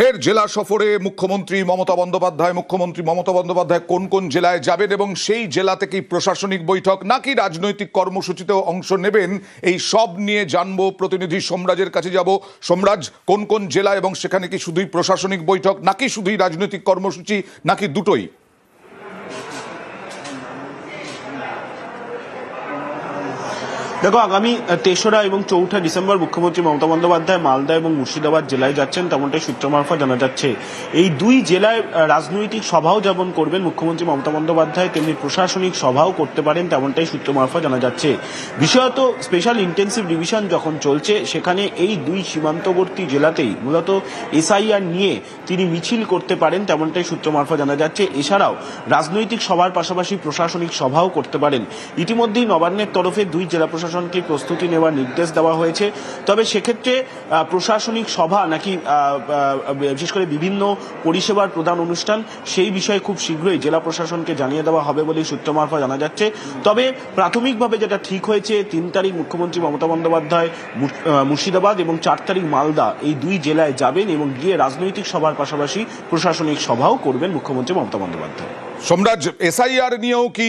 ফের জেলা সফরে মুখ্যমন্ত্রী মমতা বন্দ্যোপাধ্যায়। মুখ্যমন্ত্রী মমতা বন্দ্যোপাধ্যায় কোন কোন জেলায় যাবেন এবং সেই জেলা থেকেই প্রশাসনিক বৈঠক নাকি রাজনৈতিক কর্মসূচিতেও অংশ নেবেন, এই সব নিয়ে জানব। প্রতিনিধি সোমরাজের কাছে যাব। সোমরাজ, কোন কোন জেলা এবং সেখানে কি শুধুই প্রশাসনিক বৈঠক নাকি শুধুই রাজনৈতিক কর্মসূচি নাকি দুটোই? দেখো, আগামী তেসরা এবং চৌঠা ডিসেম্বর মুখ্যমন্ত্রী মমতা বন্দ্যোপাধ্যায় মালদা এবং মুর্শিদাবাদ জেলায় যাচ্ছেন, তেমনটাই সূত্র মারফত জানা যাচ্ছে। এই দুই জেলায় রাজনৈতিক সভাও যেমন করবেন মুখ্যমন্ত্রী মমতা বন্দ্যোপাধ্যায়, তেমনি প্রশাসনিক সভাও করতে পারেন, তেমনটাই সূত্র মারফত জানা যাচ্ছে। বিষয়ত স্পেশাল ইন্টেন্সিভ ডিভিশন যখন চলছে, সেখানে এই দুই সীমান্তবর্তী জেলাতেই মূলত এসআইআর নিয়ে তিনি মিছিল করতে পারেন, তেমনটাই সূত্র মারফত জানা যাচ্ছে। এছাড়াও রাজনৈতিক সভার পাশাপাশি প্রশাসনিক সভাও করতে পারেন। ইতিমধ্যেই নবান্নের তরফে দুই জেলা প্রশাসনকে প্রস্তুতি নেওয়ার নির্দেশ দেওয়া হয়েছে। তবে সেক্ষেত্রে প্রশাসনিক সভা নাকি বিশেষ করে বিভিন্ন পরিষেবার প্রদান অনুষ্ঠান, সেই বিষয়ে খুব শীঘ্রই জেলা প্রশাসনকে জানিয়ে দেওয়া হবে বলেই সূত্র মারফত জানা যাচ্ছে। তবে প্রাথমিকভাবে যেটা ঠিক হয়েছে, তিন তারিখ মুখ্যমন্ত্রী মমতা বন্দ্যোপাধ্যায় মুর- মুর্শিদাবাদ এবং চার তারিখ মালদা এই দুই জেলায় যাবেন এবং গিয়ে রাজনৈতিক সভার পাশাপাশি প্রশাসনিক সভাও করবেন মুখ্যমন্ত্রী মমতা বন্দ্যোপাধ্যায়। সোমরাজ এসআইআর নিয়েও কি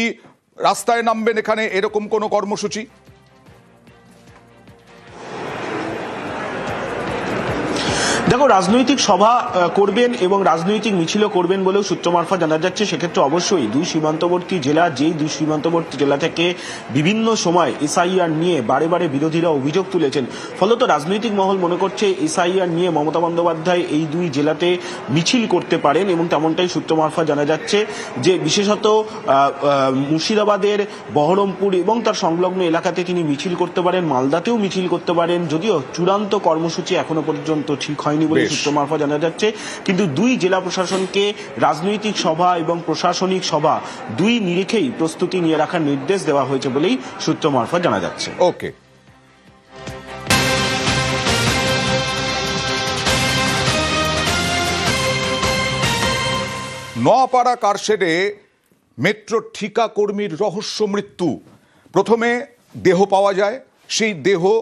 রাস্তায় নামবেন এখানে এরকম কোনো কর্মসূচি? দেখো, রাজনৈতিক সভা করবেন এবং রাজনৈতিক মিছিলও করবেন বলেও সূত্র মারফত জানা যাচ্ছে, সেক্ষেত্রে অবশ্যই দুই সীমান্তবর্তী জেলা, যেই দুই সীমান্তবর্তী জেলা থেকে বিভিন্ন সময় এসআইআর নিয়ে বারে বারে বিরোধীরা অভিযোগ তুলেছেন। ফলত রাজনৈতিক মহল মনে করছে, এসআইআর নিয়ে মমতা বন্দ্যোপাধ্যায় এই দুই জেলাতে মিছিল করতে পারেন এবং তেমনটাই সূত্র মারফত জানা যাচ্ছে যে, বিশেষত মুর্শিদাবাদের বহরমপুর এবং তার সংলগ্ন এলাকাতে তিনি মিছিল করতে পারেন, মালদাতেও মিছিল করতে পারেন, যদিও চূড়ান্ত কর্মসূচি এখনও পর্যন্ত ঠিক হয়নি। বলে বেশ। সূত্র মারফত জানা যাচ্ছে। কিন্তু দুই জেলা প্রশাসনকে রাজনৈতিক সভা এবং প্রশাসনিক সভা দুই নিরিখেই প্রস্তুতি নিয়ে রাখার নির্দেশ দেওয়া হয়েছে বলেই সূত্র মারফত জানা যাচ্ছে। ওকে। নোয়াপাড়া কারশেডে মেট্রো ঠিকা কর্মীর রহস্য মৃত্যু। প্রথমে দেহ পাওয়া যায় সেই দেহ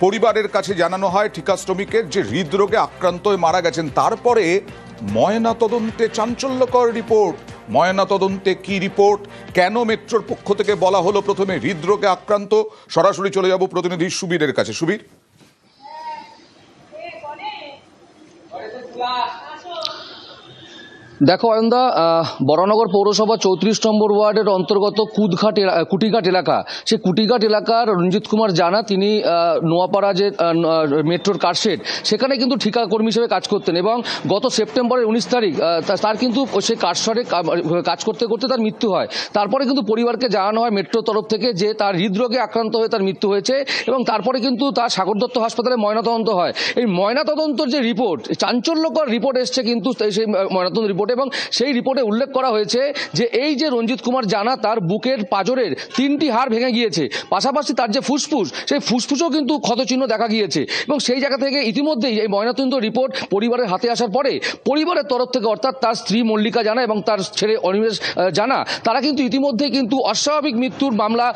পরিবারের কাছে জানানো হয় ঠিকা শ্রমিকের যে হৃদরোগে আক্রান্ত হয়ে মারা গেছেন, তারপরে ময়না তদন্তে চাঞ্চল্যকর রিপোর্ট। ময়না তদন্তে কি রিপোর্ট? কেন মেট্রোর পক্ষ থেকে বলা হলো প্রথমে হৃদরোগে আক্রান্ত? সরাসরি চলে যাব প্রতিনিধি সুবীরের কাছে। সুবীর? দেখো অয়ন্দা আহ, বরানগর পৌরসভা চৌত্রিশ নম্বর ওয়ার্ডের অন্তর্গত কুদঘাট কুটিঘাট এলাকা। সেই কুটিঘাট এলাকার রঞ্জিত কুমার জানা তিনি নোয়াপাড়া যে মেট্রোর কারশেড সেখানে কিন্তু ঠিকা কর্মী হিসেবে কাজ করতেন এবং গত সেপ্টেম্বরের উনিশ তারিখ তার কিন্তু সেই কারশরে কাজ করতে করতে তার মৃত্যু হয়। তারপরে কিন্তু পরিবারকে জানানো হয় মেট্রোর তরফ থেকে যে তার হৃদরোগে আক্রান্ত হয়ে তার মৃত্যু হয়েছে এবং তারপরে কিন্তু তার সাগর দত্ত হাসপাতালে ময়নাতদন্ত হয়। এই ময়নাতদন্তর যে রিপোর্ট চাঞ্চল্যকর রিপোর্ট এসছে কিন্তু সেই ময়নাতদন্ত রিপোর্ট এবং সেই রিপোর্টে উল্লেখ করা হয়েছে যে এই যে রঞ্জিত কুমার জানা তার বুকের পাজরের তিনটি হাড় ভেঙে গিয়েছে পাশাপাশি তার যে ফুসফুস সেই ফুসফুসও কিন্তু ক্ষতচিহ্ন দেখা গিয়েছে এবং সেই জায়গা থেকে ইতিমধ্যেই এই ময়নাতদন্ত রিপোর্ট পরিবারের হাতে আসার পরে পরিবারের তরফ থেকে অর্থাৎ তার স্ত্রী মল্লিকা জানা এবং তার ছেলে অনিমেষ জানা তারা কিন্তু ইতিমধ্যেই কিন্তু অস্বাভাবিক মৃত্যুর মামলা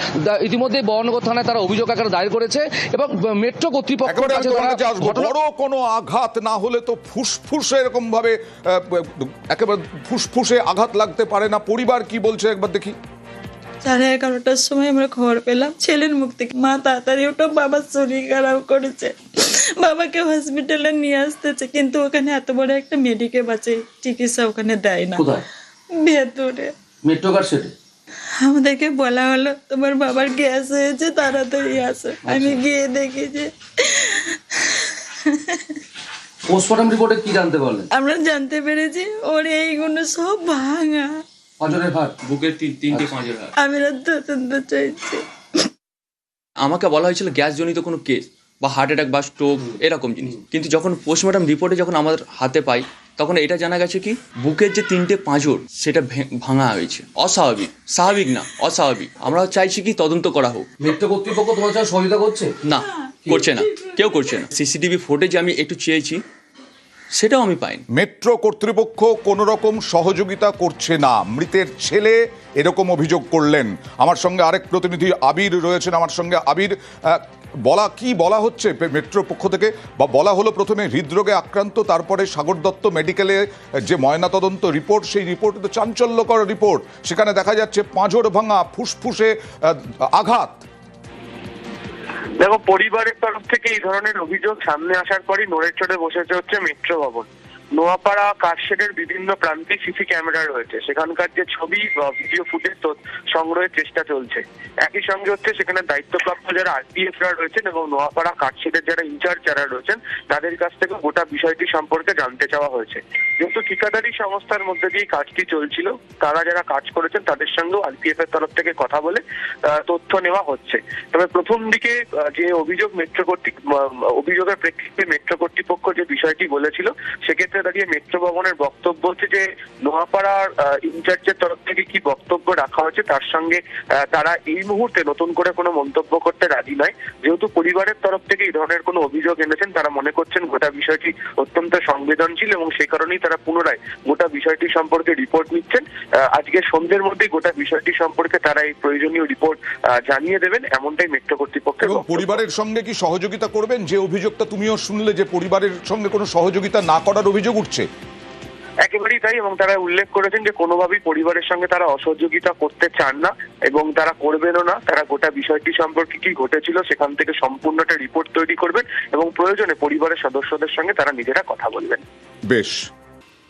ইতিমধ্যেই বহনগর থানায় তারা অভিযোগ আকারে দায়ের করেছে এবং মেট্রো কর্তৃপক্ষের আমি কাছে তারা কোনো আঘাত না হলে তো ফুসফুস এরকম ভাবে একেবারে ফুসফুসে আঘাত লাগতে পারে না। পরিবার কি বলছে একবার দেখি। সাড়ে এগারোটার সময় আমরা খবর পেলাম ছেলের মুখ থেকে। মা তাড়াতাড়ি ওটা বাবার শরীর খারাপ করেছে। বাবাকে হসপিটালে নিয়ে আসতেছে কিন্তু ওখানে এত বড় একটা মেডিকেল আছে চিকিৎসা ওখানে দেয় না। ভেতরে। মেট্রো আমাদেরকে বলা হলো তোমার বাবার গ্যাস হয়েছে তাড়াতাড়ি আসো। আমি গিয়ে দেখি যে পোস্টমর্টম রিপোর্টে কি জানতে পারলেন? আমরা জানতে পেরেছি ওর এইগুলো সব ভাঙা। পাজরের হাড় বুকের তিন তিনটে পাঁচের হাড় আমরা তদন্ত চাইছি। আমাকে বলা হয়েছিল গ্যাস জনিত কোনো কেস বা হার্ট অ্যাটাক বা স্ট্রোক এরকম জিনিস। কিন্তু যখন পোস্টমর্টম রিপোর্টে যখন আমাদের হাতে পাই তখন এটা জানা গেছে কি বুকের যে তিনটে পাঁজর সেটা ভে- ভাঙা হয়েছে। অস্বাভাবিক। স্বাভাবিক না অস্বাভাবিক। আমরা চাইছি কি তদন্ত করা হোক। মেট্রো কর্তৃপক্ষ তোমার সহযোগিতা করছে? না করছে না। কেউ করছে না। সিসিটিভি ফুটেজ আমি একটু চেয়েছি। সেটাও আমি পাইনি। মেট্রো কর্তৃপক্ষ কোনো রকম সহযোগিতা করছে না। মৃতের ছেলে এরকম অভিযোগ করলেন। আমার সঙ্গে আরেক প্রতিনিধি আবির রয়েছেন। আমার সঙ্গে আবির বলা, কি বলা হচ্ছে মেট্রোর পক্ষ থেকে? বা বলা হলো প্রথমে হৃদরোগে আক্রান্ত, তারপরে সাগর দত্ত মেডিকেলে যে ময়নাতদন্ত রিপোর্ট, সেই রিপোর্ট তো চাঞ্চল্যকর রিপোর্ট। সেখানে দেখা যাচ্ছে পাঁজর ভাঙা ফুসফুসে আঘাত। দেখো, পরিবারের তরফ থেকে এই ধরনের অভিযোগ সামনে আসার পরই নড়ে চড়ে বসেছে হচ্ছে মেট্রো ভবন। নোয়াপাড়া কারশেডের বিভিন্ন প্রান্তে সিসি ক্যামেরা রয়েছে। সেখানকার যে ছবি ভিডিও ফুটেজ সংগ্রহের চেষ্টা চলছে। একই সঙ্গে হচ্ছে সেখানে দায়িত্বপ্রাপ্ত যারা আরপিএফ রা রয়েছেন এবং নোয়াপাড়া কারশেডের যারা ইনচার্জ যারা রয়েছেন, তাদের কাছ থেকে গোটা বিষয়টি সম্পর্কে জানতে চাওয়া হয়েছে। যেহেতু ঠিকাদারি সংস্থার মধ্যে দিয়ে কাজটি চলছিল। তারা যারা কাজ করেছেন, তাদের সঙ্গেও আরপিএফ এর তরফ থেকে কথা বলে তথ্য নেওয়া হচ্ছে। তবে প্রথম দিকে যে অভিযোগ মেট্রো কর্তৃক অভিযোগের প্রেক্ষিতে মেট্রো কর্তৃপক্ষ যে বিষয়টি বলেছিল, সেক্ষেত্রে দাঁড়িয়ে মেট্রো ভবনের বক্তব্য হচ্ছে যে, নোয়াপাড়ার ইনচার্জের তরফ থেকে কি বক্তব্য রাখা হয়েছে, তার সঙ্গে তারা এই মুহূর্তে নতুন করে কোনো মন্তব্য করতে রাজি নয়। যেহেতু পরিবারের তরফ থেকে এই ধরনের কোনো অভিযোগ এনেছেন, তারা মনে করছেন গোটা বিষয়টি অত্যন্ত সংবেদনশীল এবং সেই কারণেই তারা পুনরায় গোটা বিষয়টি সম্পর্কে রিপোর্ট নিচ্ছেন। আজকে সন্ধ্যের মধ্যেই গোটা বিষয়টি সম্পর্কে তারা এই প্রয়োজনীয় রিপোর্ট জানিয়ে দেবেন। এমনটাই মেট্রো কর্তৃপক্ষের পরিবারের সঙ্গে কি সহযোগিতা করবেন? যে অভিযোগটা তুমিও শুনলে যে পরিবারের সঙ্গে কোনো সহযোগিতা না করার অভিযোগ উঠছে। একেবারেই তাই এবং তারা উল্লেখ করেছেন যে কোনোভাবেই পরিবারের সঙ্গে তারা অসহযোগিতা করতে চান না এবং তারা করবেনও না। তারা গোটা বিষয়টি সম্পর্কে কি ঘটেছিল সেখান থেকে সম্পূর্ণ একটা রিপোর্ট তৈরি করবেন এবং প্রয়োজনে পরিবারের সদস্যদের সঙ্গে তারা নিজেরা কথা বলবেন। বেশ।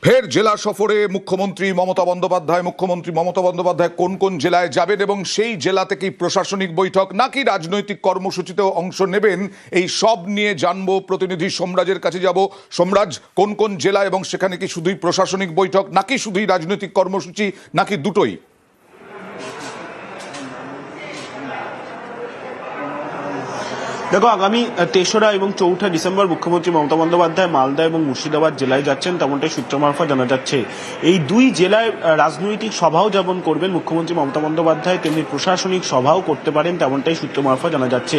ফের জেলা সফরে মুখ্যমন্ত্রী মমতা বন্দ্যোপাধ্যায়। মুখ্যমন্ত্রী মমতা বন্দ্যোপাধ্যায় কোন কোন জেলায় যাবেন এবং সেই জেলা থেকেই প্রশাসনিক বৈঠক নাকি রাজনৈতিক কর্মসূচিতেও অংশ নেবেন, এই সব নিয়ে জানব প্রতিনিধি সোমরাজের কাছে যাব। সোমরাজ, কোন কোন জেলা এবং সেখানে কি শুধুই প্রশাসনিক বৈঠক নাকি শুধুই রাজনৈতিক কর্মসূচি নাকি দুটোই? দেখো, আগামী তেসরা এবং চৌঠা ডিসেম্বর মুখ্যমন্ত্রী মমতা বন্দ্যোপাধ্যায় মালদা এবং মুর্শিদাবাদ জেলায় যাচ্ছেন, তেমনটাই সূত্র মারফত জানা যাচ্ছে। এই দুই জেলায় রাজনৈতিক সভাও যেমন করবেন মুখ্যমন্ত্রী মমতা বন্দ্যোপাধ্যায়, তেমনি প্রশাসনিক সভাও করতে পারেন, তেমনটাই সূত্র মারফত জানা যাচ্ছে।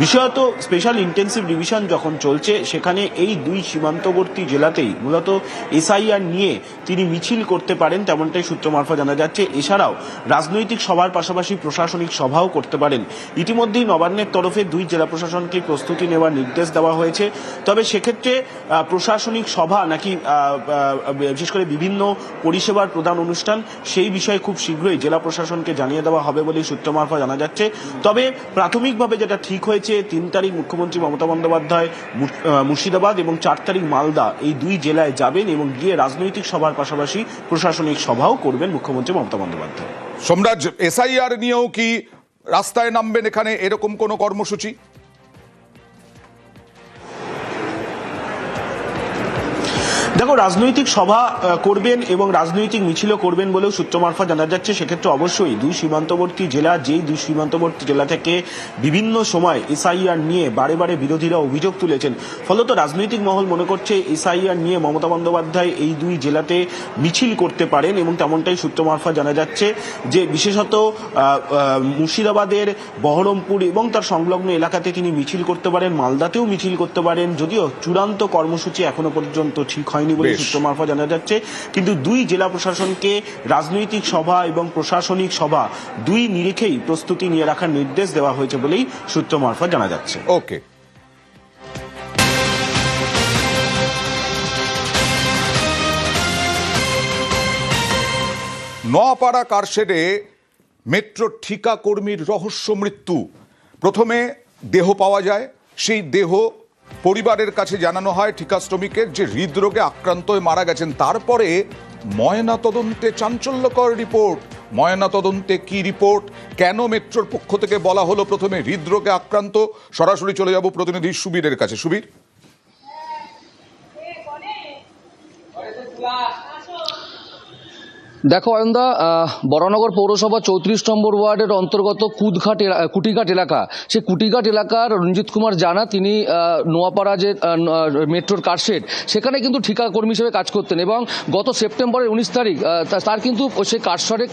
বিশেষত স্পেশাল ইন্টেন্সিভ ডিভিশন যখন চলছে, সেখানে এই দুই সীমান্তবর্তী জেলাতেই মূলত এসআইআর নিয়ে তিনি মিছিল করতে পারেন, তেমনটাই সূত্র মারফত জানা যাচ্ছে। এছাড়াও রাজনৈতিক সভার পাশাপাশি প্রশাসনিক সভাও করতে পারেন। ইতিমধ্যেই নবান্নের তরফে দুই জেলা প্রশাসনকে প্রস্তুতি নেওয়ার নির্দেশ দেওয়া হয়েছে। তবে সেক্ষেত্রে প্রশাসনিক সভা নাকি বিশেষ করে বিভিন্ন পরিষেবার প্রদান অনুষ্ঠান, সেই বিষয়ে খুব শীঘ্রই জেলা প্রশাসনকে জানিয়ে দেওয়া হবে বলে সূত্র মারফত জানা যাচ্ছে। তবে প্রাথমিকভাবে যেটা ঠিক হয়েছে, তিন তারিখ মুখ্যমন্ত্রী মমতা বন্দ্যোপাধ্যায় মুর্শিদাবাদ এবং চার তারিখ মালদা এই দুই জেলায় যাবেন এবং গিয়ে রাজনৈতিক সভার পাশাপাশি প্রশাসনিক সভাও করবেন মুখ্যমন্ত্রী মমতা বন্দ্যোপাধ্যায়। সোমরাজ এসআইআর নিয়েও কি রাস্তায় নামবেন এখানে এরকম কোনো কর্মসূচি? দেখো, রাজনৈতিক সভা করবেন এবং রাজনৈতিক মিছিলও করবেন বলেও সূত্র মারফত জানা যাচ্ছে, সেক্ষেত্রে অবশ্যই দুই সীমান্তবর্তী জেলা, যেই দুই সীমান্তবর্তী জেলা থেকে বিভিন্ন সময় এসআইআর নিয়ে বারে বারে বিরোধীরা অভিযোগ তুলেছেন। ফলত রাজনৈতিক মহল মনে করছে, এসআইআর নিয়ে মমতা বন্দ্যোপাধ্যায় এই দুই জেলাতে মিছিল করতে পারেন এবং তেমনটাই সূত্র মারফত জানা যাচ্ছে যে, বিশেষত মুর্শিদাবাদের বহরমপুর এবং তার সংলগ্ন এলাকাতে তিনি মিছিল করতে পারেন, মালদাতেও মিছিল করতে পারেন, যদিও চূড়ান্ত কর্মসূচি এখনও পর্যন্ত ঠিক হয়নি। বলে বেশ। সূত্র মারফত জানা যাচ্ছে কিন্তু দুই জেলা প্রশাসনকে রাজনৈতিক সভা এবং প্রশাসনিক সভা দুই নিরিখেই প্রস্তুতি নিয়ে রাখার নির্দেশ দেওয়া হয়েছে বলেই সূত্র মারফত জানা যাচ্ছে। ওকে। নোয়াপাড়া কারশেডে মেট্রো ঠিকা কর্মীর রহস্য মৃত্যু। প্রথমে দেহ পাওয়া যায় সেই দেহ পরিবারের কাছে জানানো হয় ঠিকা শ্রমিকের যে হৃদরোগে আক্রান্ত হয়ে মারা গেছেন, তারপরে ময়না তদন্তে চাঞ্চল্যকর রিপোর্ট। ময়না তদন্তে কি রিপোর্ট? কেন মেট্রোর পক্ষ থেকে বলা হলো প্রথমে হৃদরোগে আক্রান্ত? সরাসরি চলে যাব প্রতিনিধি সুবীরের কাছে। সুবীর? দেখো অয়ন্দা বরানগর পৌরসভা চৌত্রিশ নম্বর ওয়ার্ডের অন্তর্গত কুদঘাট কুটিঘাট এলাকা। সেই কুটিঘাট এলাকার রঞ্জিত কুমার জানা, তিনি নোয়াপাড়া যে মেট্রোর কারশেড সেখানে কিন্তু ঠিকা কর্মী হিসেবে কাজ করতেন এবং গত সেপ্টেম্বরের উনিশ তারিখ তার কিন্তু সেই কারশরে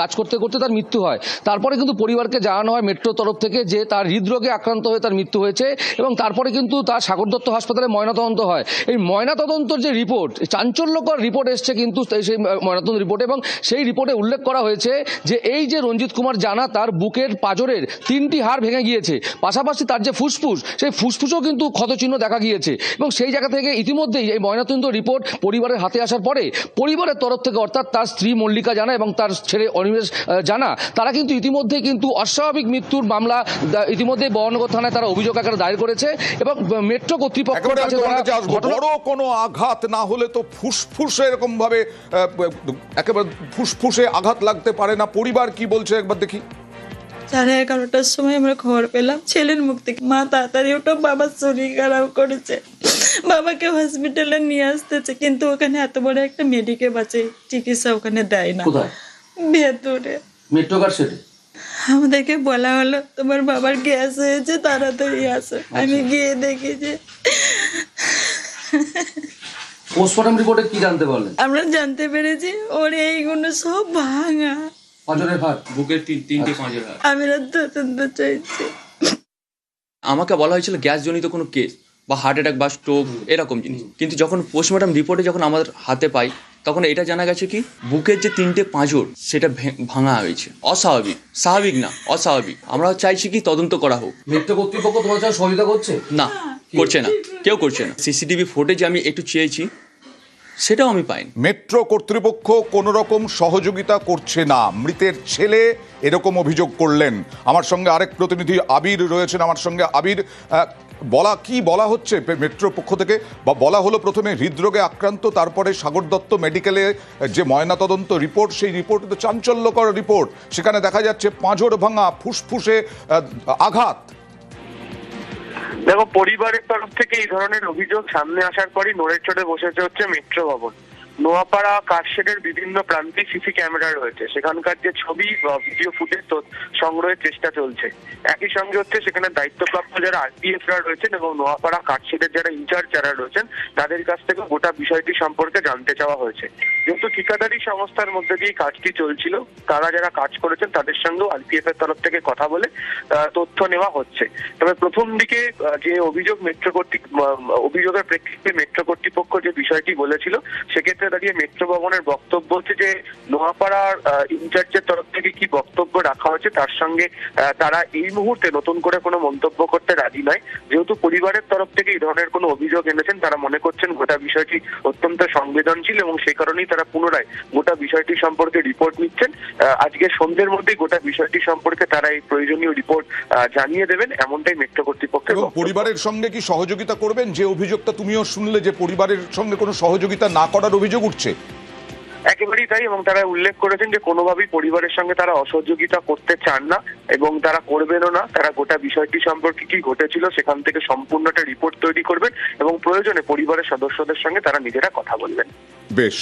কাজ করতে করতে তার মৃত্যু হয়। তারপরে কিন্তু পরিবারকে জানানো হয় মেট্রোর তরফ থেকে যে তার হৃদরোগে আক্রান্ত হয়ে তার মৃত্যু হয়েছে এবং তারপরে কিন্তু তার সাগর দত্ত হাসপাতালে ময়নাতদন্ত হয়। এই ময়নাতদন্তর যে রিপোর্ট, চাঞ্চল্যকর রিপোর্ট এসছে কিন্তু সেই ময়নাতদন্ত রিপোর্ট রিপোর্ট এবং সেই রিপোর্টে উল্লেখ করা হয়েছে যে এই যে রঞ্জিত কুমার জানা তার বুকের পাজরের তিনটি হাড় ভেঙে গিয়েছে। পাশাপাশি তার যে ফুসফুস সেই ফুসফুসও কিন্তু ক্ষতচিহ্ন দেখা গিয়েছে এবং সেই জায়গা থেকে ইতিমধ্যেই এই ময়নাতদন্ত রিপোর্ট পরিবারের হাতে আসার পরে পরিবারের তরফ থেকে অর্থাৎ তার স্ত্রী মল্লিকা জানা এবং তার ছেলে অনিমেষ জানা তারা কিন্তু ইতিমধ্যে কিন্তু অস্বাভাবিক মৃত্যুর মামলা ইতিমধ্যে বহনগর থানায় তারা অভিযোগ আকারে দায়ের করেছে এবং মেট্রো কর্তৃপক্ষের কাছে ঘটনা- বড় কোনো আঘাত না হলে তো ফুসফুস এরকম ভাবে একেবারে ফুসফুসে আঘাত লাগতে পারে না। পরিবার কি বলছে একবার দেখি। সাড়ে এগারোটার সময় আমরা খবর পেলাম ছেলের মুখ থেকে। মা তাড়াতাড়ি ওটা বাবার শরীর খারাপ করেছে। বাবাকে হসপিটালে নিয়ে আসতেছে কিন্তু ওখানে এত বড় একটা মেডিকেল আছে চিকিৎসা ওখানে দেয় না। ভেতরে। মেট্রো কার সেটে? আমাদেরকে বলা হলো তোমার বাবার গ্যাস হয়েছে তাড়াতাড়ি আসো। আমি গিয়ে দেখি যে পোস্টমর্টম রিপোর্টে কি জানতে পারলেন? আমরা জানতে পেরেছি ওর এইগুলো সব ভাঙা। পাজরের হাড় বুকের তিন তিনটে পাঁচের হাড় আমি তদন্ত চাইছি। আমাকে বলা হয়েছিল গ্যাস জনিত কোনো কেস বা হার্ট অ্যাটাক বা স্ট্রোক এরকম জিনিস। কিন্তু যখন পোস্টমর্টম রিপোর্টে যখন আমাদের হাতে পাই তখন এটা জানা গেছে কি বুকের যে তিনটে পাঁজর সেটা ভে- ভাঙা হয়েছে। অস্বাভাবিক। স্বাভাবিক না অস্বাভাবিক। আমরা চাইছি কি তদন্ত করা হোক। মেট্রো কর্তৃপক্ষ তোমার সহযোগিতা করছে? না করছে না। কেউ করছে না। সিসিটিভি ফুটেজ আমি একটু চেয়েছি। সেটাও আমি পাইনি। মেট্রো কর্তৃপক্ষ কোনো রকম সহযোগিতা করছে না। মৃতের ছেলে এরকম অভিযোগ করলেন। আমার সঙ্গে আরেক প্রতিনিধি আবির রয়েছেন। আমার সঙ্গে আবির বলা, কি বলা হচ্ছে মেট্রো পক্ষ থেকে? বা বলা হলো প্রথমে হৃদরোগে আক্রান্ত, তারপরে সাগর দত্ত মেডিকেলে যে ময়নাতদন্ত রিপোর্ট, সেই রিপোর্ট তো চাঞ্চল্যকর রিপোর্ট। সেখানে দেখা যাচ্ছে পাঁজর ভাঙা ফুসফুসে আঘাত। দেখো, পরিবারের তরফ থেকে এই ধরনের অভিযোগ সামনে আসার পরই নড়ের চড়ে বসেছে হচ্ছে মেট্রো ভবন। নোয়াপাড়া, কারশেডের বিভিন্ন প্রান্তে সিসি ক্যামেরা রয়েছে। সেখানকার যে ছবি বা ভিডিও ফুটেজ সংগ্রহের চেষ্টা চলছে। একই সঙ্গে হচ্ছে সেখানে দায়িত্বপ্রাপ্ত যারা আরপিএফ রা রয়েছেন এবং নোয়াপাড়া, কারশেডের যারা ইনচার্জ যারা রয়েছেন, তাদের কাছ থেকে গোটা বিষয়টি সম্পর্কে জানতে চাওয়া হয়েছে। যেহেতু ঠিকাদারি সংস্থার মধ্যে দিয়ে কাজটি চলছিল। তারা যারা কাজ করেছেন, তাদের সঙ্গেও আরপিএফ এর তরফ থেকে কথা বলে তথ্য নেওয়া হচ্ছে। তবে প্রথম দিকে যে অভিযোগ মেট্রো কর্তৃক অভিযোগের প্রেক্ষিতে মেট্রো কর্তৃপক্ষ যে বিষয়টি বলেছিল, সেক্ষেত্রে দাঁড়িয়ে মেট্রো ভবনের বক্তব্য হচ্ছে যে, নোয়াপাড়ার ইনচার্জের তরফ থেকে কি বক্তব্য রাখা হয়েছে, তার সঙ্গে তারা এই মুহূর্তে নতুন করে কোনো মন্তব্য করতে রাজি নয়। যেহেতু পরিবারের তরফ থেকে এই ধরনের কোনো অভিযোগ এনেছেন, তারা মনে করছেন গোটা বিষয়টি অত্যন্ত সংবেদনশীল এবং সেই কারণেই তারা পুনরায় গোটা বিষয়টি সম্পর্কে রিপোর্ট নিচ্ছেন। আজকে সন্ধ্যের মধ্যেই গোটা বিষয়টি সম্পর্কে তারা এই প্রয়োজনীয় রিপোর্ট জানিয়ে দেবেন। এমনটাই মেট্রো কর্তৃপক্ষের এবং পরিবারের সঙ্গে কি সহযোগিতা করবেন? যে অভিযোগটা তুমিও শুনলে যে পরিবারের সঙ্গে কোনো সহযোগিতা না করার অভিযোগ উঠছে। একেবারেই তাই এবং তারা উল্লেখ করেছেন যে কোনোভাবেই পরিবারের সঙ্গে তারা অসহযোগিতা করতে চান না এবং তারা করবেনও না। তারা গোটা বিষয়টি সম্পর্কে কি ঘটেছিল সেখান থেকে সম্পূর্ণ একটা রিপোর্ট তৈরি করবেন এবং প্রয়োজনে পরিবারের সদস্যদের সঙ্গে তারা নিজেরা কথা বলবেন। বেশ।